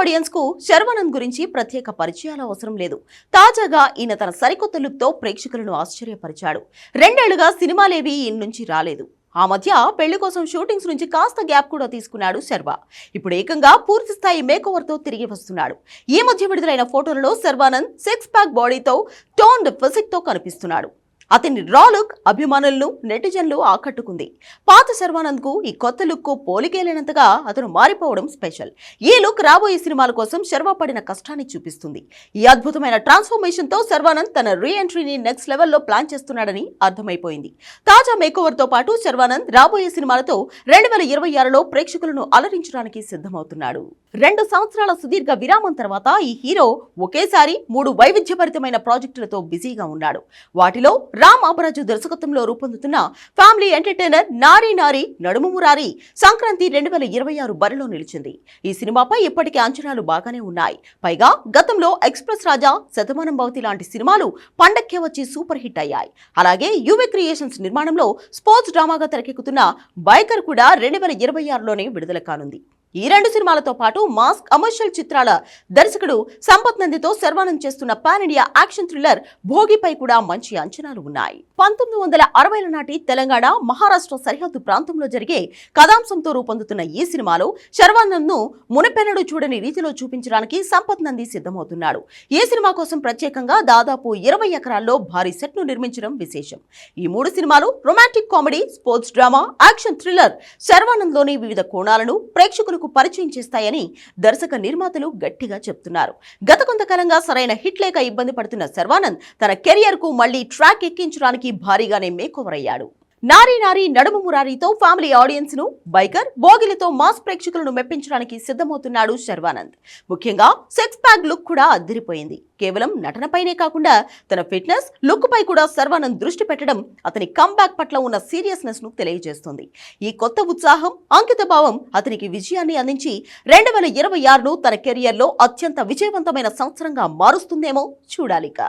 ఆడియన్స్కు శర్వానంద్ గురించి ప్రత్యేక పరిచయాలు అవసరం లేదు. తాజాగా ఈయన తన సరికొత్త లుక్తో ప్రేక్షకులను ఆశ్చర్యపరిచాడు. రెండేళ్ళుగా సినిమాలేవి ఈయన నుంచి రాలేదు. ఆ మధ్య పెళ్ళి కోసం షూటింగ్స్ నుంచి కాస్త గ్యాప్ కూడా తీసుకున్నాడు శర్వా. ఇప్పుడు ఏకంగా పూర్తి స్థాయి మేకోవర్ తిరిగి వస్తున్నాడు. ఈ మధ్య విడుదలైన ఫోటోలలో శర్వానంద్ సిక్స్ ప్యాక్ బాడీతో టోన్ ఫిజిక్తో కనిపిస్తున్నాడు. అతని రా లుక్ అభిమానులను నెటిజన్లు ఆకట్టుకుంది. పాత శర్వానంద్కు ఈ కొత్త లుక్కు పోలికేలేనంతగా అతను మారిపోవడం స్పెషల్. ఈ లుక్ రాబోయే సినిమాల కోసం శర్వా పడిన కష్టాన్ని చూపిస్తుంది. ఈ అద్భుతమైన ట్రాన్స్ఫర్మేషన్తో శర్వానంద్ తన రీ ఎంట్రీని నెక్స్ట్ లెవెల్లో ప్లాన్ చేస్తున్నాడని అర్థమైపోయింది. తాజా మేకోవర్తో పాటు శర్వానంద్ రాబోయే సినిమాలతో రెండు వేల ఇరవై ఆరులో ప్రేక్షకులను అలరించడానికి సిద్ధమవుతున్నాడు. రెండు సంవత్సరాల సుదీర్ఘ విరామం తర్వాత ఈ హీరో ఒకేసారి మూడు వైవిధ్యభరితమైన ప్రాజెక్టులతో బిజీగా ఉన్నాడు. వాటిలో రామ్ అపరాజు దర్శకత్వంలో రూపొందుతున్న ఫ్యామిలీ ఎంటర్టైనర్ నారీ నారీ నడుము మురారి సంక్రాంతి రెండు వేల ఇరవై ఆరు బరిలో నిలిచింది. ఈ సినిమాపై ఇప్పటికే అంచనాలు బాగానే ఉన్నాయి. పైగా గతంలో ఎక్స్ప్రెస్ రాజా శతమానం భవతి లాంటి సినిమాలు పండక్కే వచ్చి సూపర్ హిట్ అయ్యాయి. అలాగే యువి క్రియేషన్స్ నిర్మాణంలో స్పోర్ట్స్ డ్రామాగా తెరకెక్కుతున్న బైకర్ కూడా రెండు వేల ఇరవై ఆరులోనే విడుదల కానుంది. ఈ రెండు సినిమాలతో పాటు మాస్ కమర్షియల్ చిత్రాల దర్శకుడు సంపత్ నందితో సర్వానం చేస్తున్న పాన్ ఇండియా యాక్షన్ థ్రిల్లర్ భోగిపై కూడా మంచి అంచనాలు ఉన్నాయి. పంతొమ్మిది వందల అరవైల నాటి తెలంగాణ మహారాష్ట్ర సరిహద్దు ప్రాంతంలో జరిగే కథాంశంతో రూపొందుతున్న ఈ సినిమాలో శర్వానంద్ను మునపెన్నడు చూడని రీతిలో చూపించడానికి సంపత్ నంది సిద్ధమవుతున్నాడు. ఈ సినిమా కోసం ప్రత్యేకంగా దాదాపు ఇరవై ఎకరాల్లో భారీ సెట్ను నిర్మించడం విశేషం. ఈ మూడు సినిమాలు romantic comedy sports drama action thriller శర్వానంద్లోని వివిధ కోణాలను ప్రేక్షకులు ప్రేక్షకులకు పరిచయం చేస్తాయని దర్శక నిర్మాతలు గట్టిగా చెప్తున్నారు. గత కొంతకాలంగా సరైన హిట్ లేక ఇబ్బంది పడుతున్న శర్వానంద్ తన కెరియర్కు మళ్ళీ ట్రాక్ ఎక్కించడానికి భారీగానే మేకోవర్ అయ్యాడు. నారీ నారీ నడుము మురారీతో ఫ్యామిలీ ఆడియన్స్ను బైకర్ బోగిలతో మాస్ ప్రేక్షకులను మెప్పించడానికి సిద్ధమవుతున్నాడు శర్వానంద్. ముఖ్యంగా సెక్స్ ప్యాక్ లుక్ కూడా అద్దరిపోయింది. కేవలం నటనపైనే కాకుండా తన ఫిట్నెస్ లుక్ పై కూడా శర్వానంద్ దృష్టి పెట్టడం అతని కంబ్యాక్ పట్ల ఉన్న సీరియస్నెస్ను తెలియజేస్తుంది. ఈ కొత్త ఉత్సాహం అంకిత భావం అతనికి విజయాన్ని అందించి రెండు వేల ఇరవై ఆరును తన కెరియర్లో అత్యంత విజయవంతమైన సంవత్సరంగా మారుస్తుందేమో చూడాలిక.